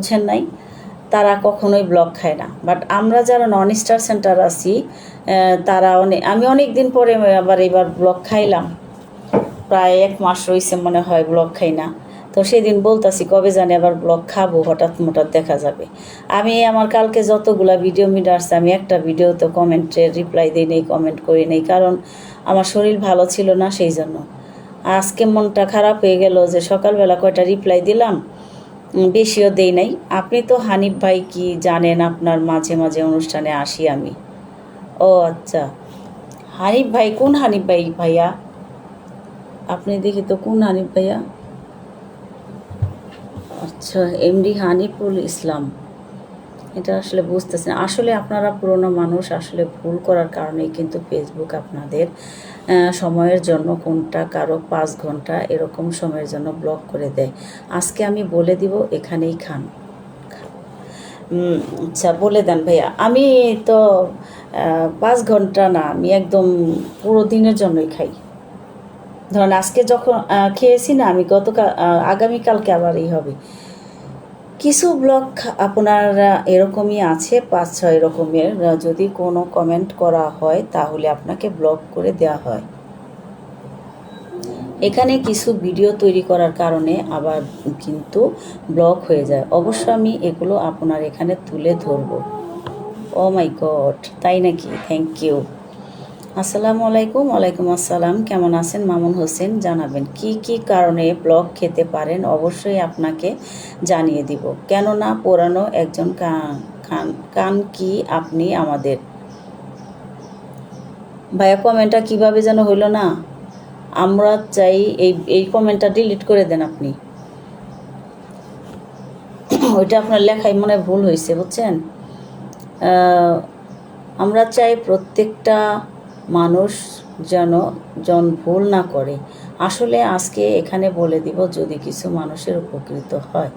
বুঝছেন নাই, তারা কখনোই ব্লক খায় না। বাট আমরা যারা নন স্টার সেন্টার আছি তারা অনেক আমি অনেক দিন পরে আবার এবার ব্লক খাইলাম। প্রায় এক মাস রয়েছে মনে হয় ব্লক খাই না। তো সেদিন বলতাছি, কবে জানি আবার ব্লগ খাব, হঠাৎ মোটাৎ দেখা যাবে। আমি আমার কালকে যতগুলা ভিডিও মিডিয়া আসছে, আমি একটা ভিডিওতে কমেন্টে রিপ্লাই দিই নেই কমেন্ট করি নেই, কারণ আমার শরীর ভালো ছিল না, সেই জন্য। আজকে মনটা খারাপ হয়ে গেল যে সকালবেলা কয়টা রিপ্লাই দিলাম বেশিও দেই নাই। আপনি তো হানিফ ভাই কি জানেন আপনার মাঝে মাঝে অনুষ্ঠানে আসি আমি? ও আচ্ছা। হানিফ ভাই, কোন হানিফ ভাই ভাইয়া? আপনি দেখি তো কোন হানিফ ভাইয়া? আচ্ছা এমডি হানিফুল ইসলাম। এটা আসলে বুঝতেছেন। আসলে আপনারা পুরনো মানুষ, আসলে ভুল করার কারণেই কিন্তু ফেসবুক আপনাদের সময়ের জন্য কোনটা কারও পাঁচ ঘণ্টা এরকম সময়ের জন্য ব্লক করে দেয়। আজকে আমি বলে দিব, এখানেই খান। আচ্ছা বলে দেন ভাইয়া। আমি তো পাঁচ ঘণ্টা না, আমি একদম পুরো দিনের জন্যই খাই। ধরেন আজকে যখন খেয়েছি না, আমি গতকাল আগামীকালকে আবার এই হবে। কিছু ব্লগ আপনার এরকমই আছে পাঁচ ছয় রকমের যদি কোনো কমেন্ট করা হয়, তাহলে আপনাকে ব্লক করে দেওয়া হয়। এখানে কিছু ভিডিও তৈরি করার কারণে আবার কিন্তু ব্লক হয়ে যায়। অবশ্য আমি এগুলো আপনার এখানে তুলে ধরবো। ও মাই গড তাই নাকি? থ্যাংক ইউ আসসালামু আলাইকুম, ওয়ালাইকুম আসসালাম। কেমন আছেন? মামুন হোসেন জানাবেন। কি কি কারণে ব্লক খেতে পারেন? অবশ্যই আপনাকে জানিয়ে দিব। কেননা পুরানো একজন কা- খান কান কি আপনি আমাদের? ভাইয়া কমেন্টটা কীভাবে যেন হইল না? আমরা চাই এই এই কমেন্টটা ডিলিট করে দেন আপনি। ওইটা আপনার লেখায় মনে ভুল হয়েছে বুঝছেন? আমরা চাই প্রত্যেকটা মানুষ যেন জন ভুল না করে। আসলে আজকে এখানে বলে দিব যদি কিছু মানুষের উপকৃত হয়।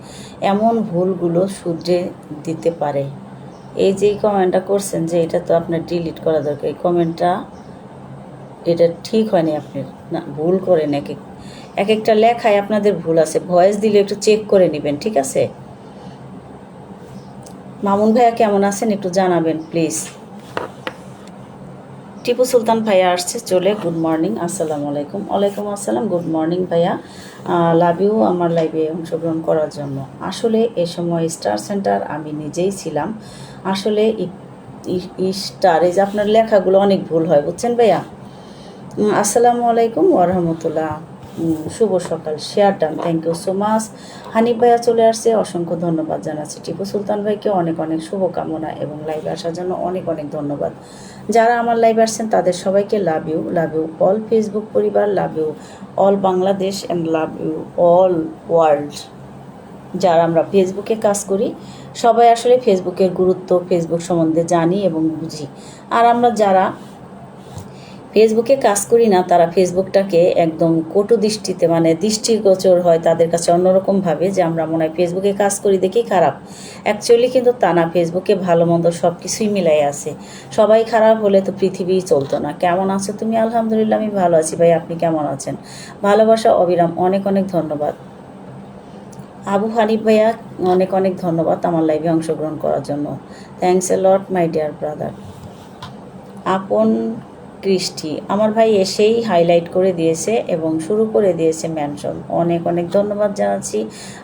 এমন ভুলগুলো শুধরে দিতে পারে। এই যে কমেন্টটা করছেন যে এটা তো আপনার ডিলিট করা দরকার। এই কমেন্টটা এটা ঠিক হয়নি আপনি। না, ভুল করেন এক এক এক একটা লেখায় আপনাদের ভুল আছে। ভয়েস দিলে একটু চেক করে নেবেন, ঠিক আছে? মামুন ভাইয়া কেমন আছেন একটু জানাবেন প্লিজ টিপু সুলতান ভাইয়া আসছে চলে। গুড মর্নিং আসসালামু আলাইকুম। ওয়ালাইকুম আসসালাম গুড মর্নিং ভাইয়া। লাভ ইউ আমার লাইভে অংশগ্রহণ করার জন্য। আসলে এ সময় স্টার সেন্টার আমি নিজেই ছিলাম। আসলে স্টার এই যে আপনার লেখাগুলো অনেক ভুল হয়, বুঝছেন ভাইয়া? আসসালামু আলাইকুম ওরহামতুল্লাহ শুভ সকাল। Share done thank you so much Hanif ভাইয়া চলে আসছে, অসংখ্য ধন্যবাদ জানাচ্ছি। টিপু সুলতান ভাইকে অনেক অনেক শুভকামনা এবং লাইভে আসার জন্য অনেক অনেক ধন্যবাদ। যারা আমার লাইভে আসছেন, তাদের সবাইকে love you love you all Facebook পরিবার love you all Bangladesh and love you all world যারা আমরা ফেসবুকে কাজ করি, সবাই আসলে ফেসবুকের গুরুত্ব ফেসবুক সম্বন্ধে জানি এবং বুঝি। আর আমরা যারা ফেসবুকে কাজ করি না, তারা ফেসবুকটাকে একদম কটু দৃষ্টিতে মানে দৃষ্টিগোচর হয় তাদের কাছে অন্যরকম ভাবে যে আমরা মনে হয় ফেসবুকে কাজ করি দেখেই খারাপ। অ্যাকচুয়ালি কিন্তু তা না, ফেসবুকে ভালো, মন্দ সব কিছুই মিলাই আছে। সবাই খারাপ হলে তো পৃথিবী চলতো না। কেমন আছো তুমি? আলহামদুলিল্লাহ, আমি ভালো আছি। ভাই, আপনি কেমন আছেন? ভালোবাসা, অবিরাম, অনেক অনেক ধন্যবাদ। আবু হানিফ ভাইয়া, অনেক অনেক ধন্যবাদ আমার লাইভে অংশগ্রহণ করার জন্য। Thanks a lot my dear brother Apon Krishti. আমার ভাই এসেই হাইলাইট করে দিয়েছে এবং শুরু করে দিয়েছে ম্যানশন অনেক অনেক ধন্যবাদ জানাচ্ছি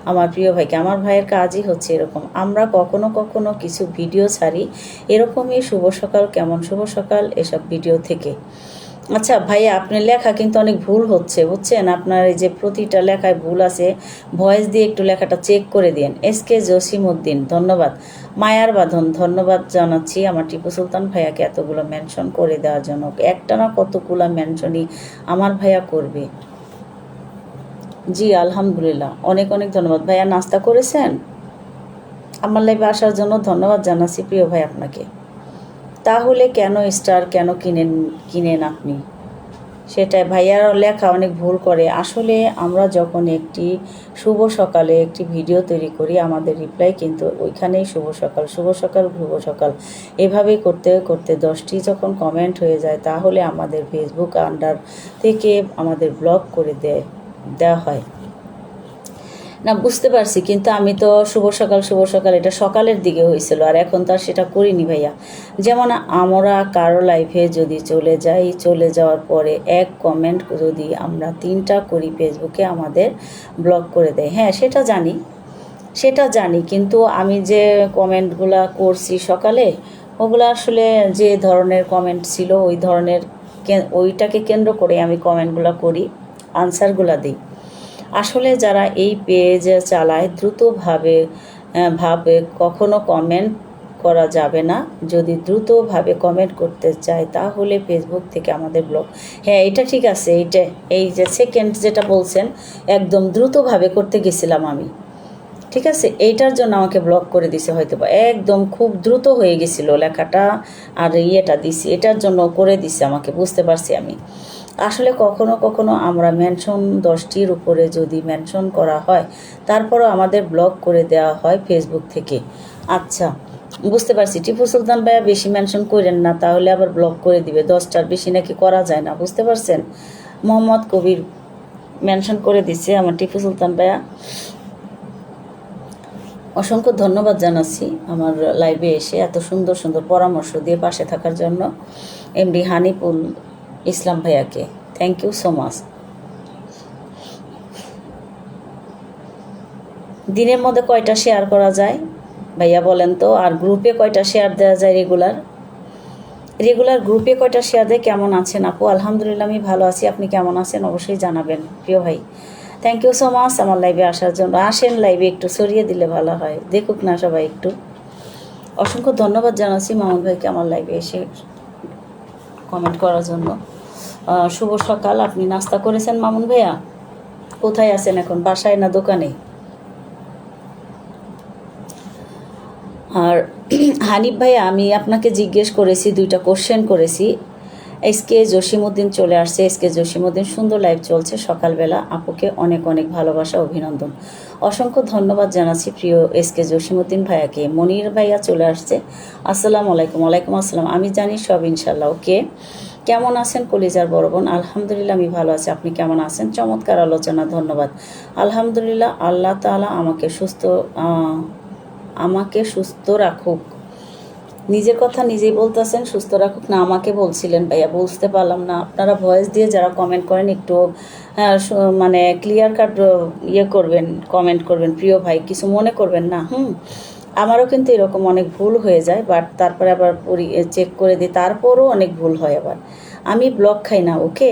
আমার প্রিয় ভাইকে। আমার ভাইয়ের কাজই হচ্ছে এরকম। আমরা কখনো কখনো কিছু ভিডিও ছাড়ি। এরকমই শুভ সকাল, কেমন শুভ সকাল এসব ভিডিও থেকে। আচ্ছা ভাইয়া, আপনার লেখা কিন্তু অনেক ভুল হচ্ছে, বুঝছেন? আপনার এই যে প্রতিটা লেখায় ভুল আছে, ভয়েস দিয়ে একটু লেখাটা চেক করে দিন এস কে জসিম উদ্দিন ধন্যবাদ। মায়ার বাঁধন, ধন্যবাদ জানাচ্ছি আমার টিপু সুলতান ভাইয়াকে এতগুলো মেনশন করে দেওয়ার জন্য। একটা না কতগুলো মেনশনই আমার ভাইয়া করবে। জি, আলহামদুলিল্লাহ। অনেক অনেক ধন্যবাদ। ভাইয়া, নাস্তা করেছেন? আমার লাইভে আসার জন্য ধন্যবাদ জানাচ্ছি প্রিয় ভাই আপনাকে। তাহলে কেন স্টার কেন কিনেন কিনেন আপনি? সেটাই ভাইয়ার লেখা অনেক ভুল করে। আসলে আমরা যখন একটি শুভ সকালে একটি ভিডিও তৈরি করি, আমাদের রিপ্লাই কিন্তু ওইখানেই শুভ সকাল শুভ সকাল শুভ সকাল। এভাবেই করতে করতে দশটি যখন কমেন্ট হয়ে যায়, তাহলে আমাদের ফেসবুক আন্ডার থেকে আমাদের ব্লক করে দেয়, দেওয়া হয়। না, বুঝতে পারছি, কিন্তু আমি তো শুভ সকাল শুভ সকাল, এটা সকালের দিকে হয়েছিল, আর এখন তো আর সেটা করিনি ভাইয়া। যেমন আমরা কারও লাইফে যদি চলে যাই, চলে যাওয়ার পরে এক কমেন্ট যদি আমরা তিনটা করি ফেসবুকে আমাদের ব্লক করে দেয়। হ্যাঁ সেটা জানি সেটা জানি, কিন্তু আমি যে কমেন্টগুলা করছি সকালে, ওগুলো আসলে যে ধরনের কমেন্ট ছিল, ওই ধরনের ওইটাকে কেন্দ্র করে আমি কমেন্টগুলো করি আনসারগুলো দিই। আসলে যারা এই পেজ চালায় দ্রুতভাবে ভাবে কখনো কমেন্ট করা যাবে না। যদি দ্রুতভাবে কমেন্ট করতে চায়, তাহলে ফেসবুক থেকে আমাদের ব্লগ হ্যাঁ এটা ঠিক আছে। এইটা, এই যে সেকেন্ড যেটা বলছেন, একদম দ্রুতভাবে করতে গেছিলাম আমি। ঠিক আছে? এইটার জন্য আমাকে ব্লক করে দিছে হয়তো বা একদম খুব দ্রুত হয়ে গেছিল লেখাটা, আর ইয়েটা দিছি। এটার জন্য করে দিছে আমাকে, বুঝতে পারছি আমি। আসলে কখনো কখনো আমরা মেনশন দশটির উপরে যদি মেনশন করা হয়, তারপরও আমাদের ব্লক করে দেওয়া হয় ফেসবুক থেকে। আচ্ছা বুঝতে পারছি। টিপু সুলতান ভাইয়া বেশি মেনশন করেন না, তাহলে আবার ব্লক করে দিবে। দশটার বেশি নাকি করা যায় না, বুঝতে পারছেন? মোহাম্মদ কবির মেনশন করে দিচ্ছে আমার টিপু সুলতান ভাইয়া। অসংখ্য ধন্যবাদ জানাচ্ছি আমার লাইভে এসে এত সুন্দর সুন্দর পরামর্শ দিয়ে পাশে থাকার জন্য। এমডি হানিপুল ইসলাম ভাইয়াকে। থ্যাংক ইউ সো মাচ দিনের মধ্যে কয়টা শেয়ার করা যায়? ভাইয়া বলেন তো, আর গ্রুপে কয়টা শেয়ার দেওয়া যায় রেগুলার রেগুলার গ্রুপে কয়টা শেয়ার দেয়, কেমন আছেন আপু? আলহামদুলিল্লাহ, আমি ভালো আছি। আপনি কেমন আছেন? অবশ্যই জানাবেন, প্রিয় ভাই। থ্যাংক ইউ সো মাচ আমার লাইভে আসার জন্য। আসেন লাইভে একটু সরিয়ে দিলে ভালো হয়। দেখুক না সবাই একটু। অসংখ্য ধন্যবাদ জানাচ্ছি মামুন ভাইকে আমার লাইভে এসে। কমেন্ট করার জন্য। শুভ সকাল, আপনি নাস্তা করেছেন মামুন ভাইয়া? কোথায় আছেন এখন? বাসায় না দোকানে? আর হানিফ ভাইয়া, আমি আপনাকে জিজ্ঞেস করেছি, দুইটা কোশ্চেন করেছি। এসকে জসিমুদ্দিন চলে আসছে। এসকে জসিমুদ্দিন সুন্দর লাইভ চলছে। সকালবেলা আপুকে অনেক অনেক ভালোবাসা, অভিনন্দন। অসংখ্য ধন্যবাদ জানাচ্ছি প্রিয় এসকে জসিমুদ্দিন ভাইয়াকে। মনির ভাইয়া চলে আসছে। আসসালামু আলাইকুম। ওয়ালাইকুম আসসালাম। আমি জানি সব ইনশাল্লাহ ওকে। কেমন আছেন কলিজার বড় বোন? আলহামদুলিল্লাহ আমি ভালো আছি। আপনি কেমন আছেন? চমৎকার আলোচনা, ধন্যবাদ। আলহামদুলিল্লাহ আল্লাহ তাআলা আমাকে সুস্থ আমাকে সুস্থ রাখুক। নিজের কথা নিজেই বলতেছেন সুস্থ রাখুক। না আমাকে বলছিলেন ভাইয়া বুঝতে পারলাম না। আপনারা ভয়েস দিয়ে যারা কমেন্ট করেন একটু হ্যাঁ, মানে ক্লিয়ার কাট ইয়ে করবেন কমেন্ট করবেন। প্রিয় ভাই কিছু মনে করবেন না হুম? আমারও কিন্তু এরকম অনেক ভুল হয়ে যায় বাট তারপরে আবার চেক করে দিই তারপরও অনেক ভুল হয় আবার। আমি ব্লক খাই না ওকে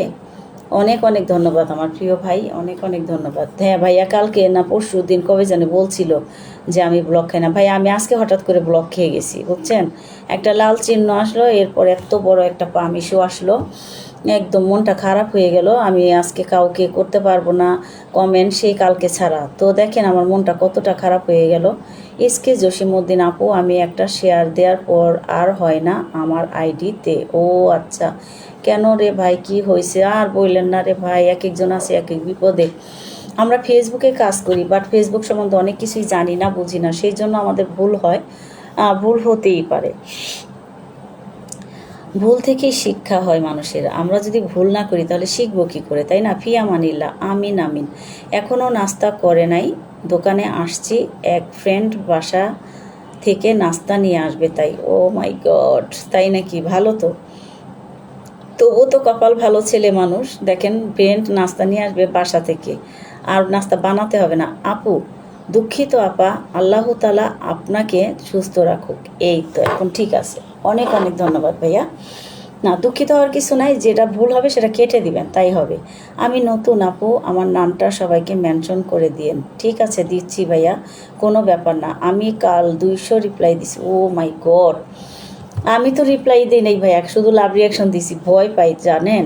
অনেক অনেক ধন্যবাদ আমার প্রিয় ভাই, অনেক অনেক ধন্যবাদ। হ্যাঁ ভাইয়া, কালকে না পরশু দিন কবে জানে বলছিল যে আমি ব্লক খাই না। ভাই আমি আজকে হঠাৎ করে ব্লক খেয়ে গেছি, বুঝছেন? একটা লাল চিহ্ন আসলো, এরপর এত বড় একটা পামিশও আসলো। একদম মনটা খারাপ হয়ে গেল, আমি আজকে কাউকে করতে পারব না কমেন্ট সেই কালকে ছাড়া। তো দেখেন আমার মনটা কতটা খারাপ হয়ে গেল। এসকে জসিমউদ্দিন আপু, আমি একটা শেয়ার দেওয়ার পর আর হয় না আমার আইডিতে। ও আচ্ছা কেন রে ভাই, কি হয়েছে আর বললেন না রে ভাই, এক একজন আছে এক এক বিপদে। আমরা ফেসবুকে কাজ করি বাট ফেসবুক সম্বন্ধে অনেক কিছুই জানি না, বুঝি না সেই জন্য আমাদের ভুল হয় ভুল হতেই পারে। ভুল থেকেই শিক্ষা হয় মানুষের। আমরা যদি ভুল না করি, তাহলে শিখব কী করে, তাই না? ফিয়া মানিল্লা, আমিন আমিন। এখনও নাস্তা করে নাই দোকানে আসছি, এক ফ্রেন্ড বাসা থেকে নাস্তা নিয়ে আসবে তাই। ও মাই গড তাই নাকি? ভালো তো। তবু তো কপাল ভালো ছেলে মানুষ। দেখেন ফ্রেন্ড নাস্তা নিয়ে আসবে বাসা থেকে। আর নাস্তা বানাতে হবে না। আপু, দুঃখিত আপা, আল্লাহ তালা আপনাকে সুস্থ রাখুক। এই তো, এখন ঠিক আছে। অনেক অনেক ধন্যবাদ ভাইয়া। না, দুঃখিত হওয়ার কিছু নাই, যেটা ভুল হবে সেটা কেটে দিবেন, তাই হবে। আমি নতুন আপু, আমার নামটা সবাইকে মেনশন করে দিয়েন। ঠিক আছে, দিচ্ছি ভাইয়া, কোনো ব্যাপার না। আমি কাল দুইশো রিপ্লাই দিছি, ও মাই গড। আমি তো রিপ্লাই দিই নাই ভাইয়া, শুধু লাভ রিয়াকশন দিছি, ভয় পাই, জানেন?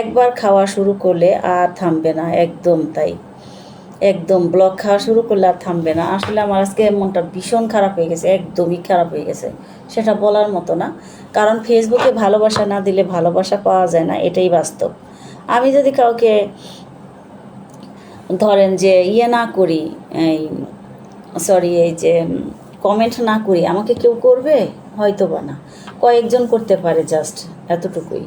একবার খাওয়া শুরু করলে আর থামবে না, একদম তাই। একদম ব্লক খাওয়া শুরু করলে আর থামবে না। আসলে আমার আজকে মনটা ভীষণ খারাপ হয়ে গেছে, একদমই খারাপ হয়ে গেছে, সেটা বলার মতো না। কারণ ফেসবুকে ভালোবাসা না দিলে ভালোবাসা পাওয়া যায় না, এটাই বাস্তব। আমি যদি কাউকে ধরেন যে ইয়ে না করি, এই সরি এই যে কমেন্ট না করি, আমাকে কেউ করবে? হয়তো বা না। কয়েকজন করতে পারে জাস্ট এতটুকুই।